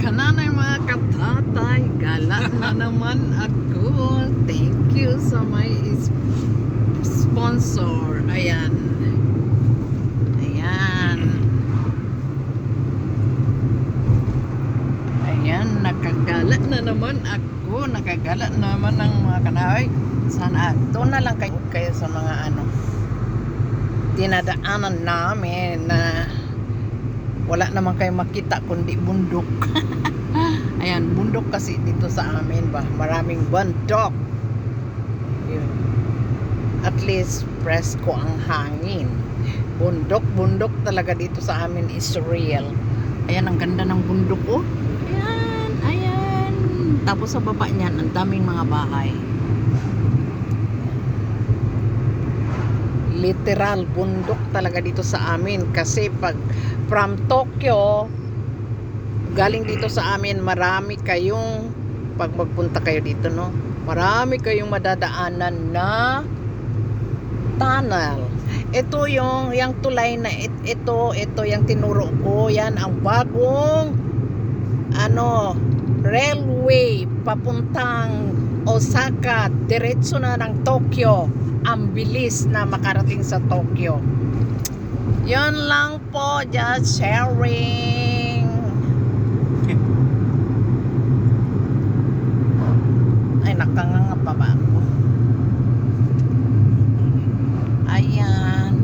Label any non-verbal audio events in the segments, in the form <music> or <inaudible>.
kananay mga katatay, gala na <laughs> naman ako. Thank you sa my is- sponsor. Ayan. Ayan. Ayan, nakagala na naman ako. Nakagala na naman ng mga kanay. Sana doon na lang kayo, kayo sa mga ano dinadaanan namin na wala naman kayo makita kundi bundok. <laughs> Ayan, bundok kasi dito sa amin ba. Maraming bundok. Yun. At least presko ang hangin. Bundok, bundok talaga dito sa amin is real. Ayan, ang ganda ng bundok oh. Ayan, ayan. Tapos sa baba niyan, ang daming mga bahay. Literal bundok talaga dito sa amin. Kasi pag from Tokyo galing dito sa amin marami kayong pag magpunta kayo dito no marami kayong madadaanan na tunnel. Ito yung yung tulay na it- ito ito yung tinuro ko. Yan ang bagong ano railway papuntang Osaka diretso na ng Tokyo ang bilis na makarating sa Tokyo. Yun lang po, just sharing. <laughs> Ay, nakanganga pa ba ako? Ayan.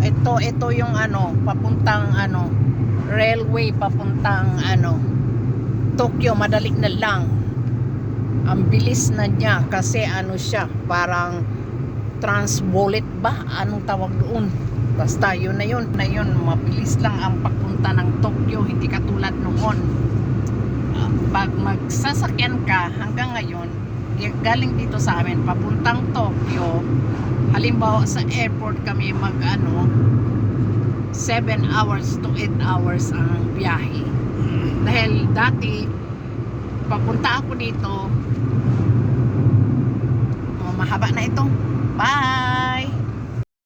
Ito, ito yung ano, papuntang ano, railway, papuntang ano, Tokyo, madali na lang ang bilis na niya kasi ano siya parang transbollet ba? Anong tawag doon? Basta yun na yun na yun. Mabilis lang ang pagpunta ng Tokyo hindi katulad noon. Ah, pag magsasakyan ka hanggang ngayon galing dito sa amin papuntang Tokyo halimbawa sa airport kami mag ano 7 hours to 8 hours ang biyahe. Dahil dati papunta ako dito. Oh, mahaba na ito. Bye